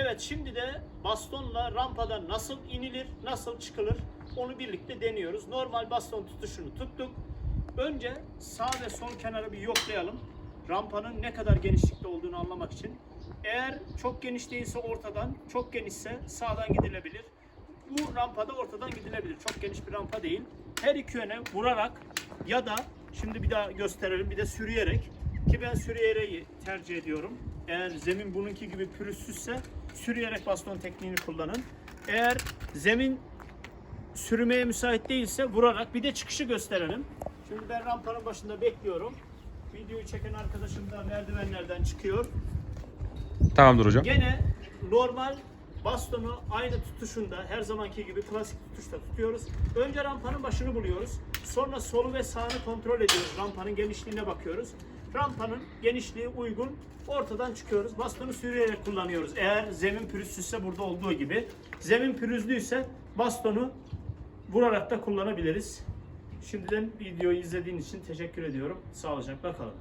Evet şimdi de bastonla rampada nasıl inilir, nasıl çıkılır onu birlikte deniyoruz. Normal baston tutuşunu tuttuk. Önce sağ ve sol kenarı bir yoklayalım. Rampanın ne kadar genişlikte olduğunu anlamak için. Eğer çok geniş değilse ortadan, çok genişse sağdan gidilebilir. Bu rampada ortadan gidilebilir. Çok geniş bir rampa değil. Her iki yöne vurarak ya da şimdi bir daha gösterelim bir de sürüyerek ki ben sürüyerek tercih ediyorum. Eğer zemin bununki gibi pürüzsüzse sürüyerek baston tekniğini kullanın. Eğer zemin sürmeye müsait değilse vurarak bir de çıkışı gösterelim. Şimdi ben rampanın başında bekliyorum. Videoyu çeken arkadaşım da merdivenlerden çıkıyor. Tamamdır hocam. Gene normal bastonu aynı tutuşunda her zamanki gibi klasik tutuşta tutuyoruz. Önce rampanın başını buluyoruz. Sonra solu ve sağını kontrol ediyoruz. Rampanın genişliğine bakıyoruz. Rampanın genişliği uygun. Ortadan çıkıyoruz. Bastonu sürüyerek kullanıyoruz. Eğer zemin pürüzsüzse burada olduğu gibi. Zemin pürüzlüyse bastonu vurarak da kullanabiliriz. Şimdiden videoyu izlediğin için teşekkür ediyorum. Sağlıcakla kalın.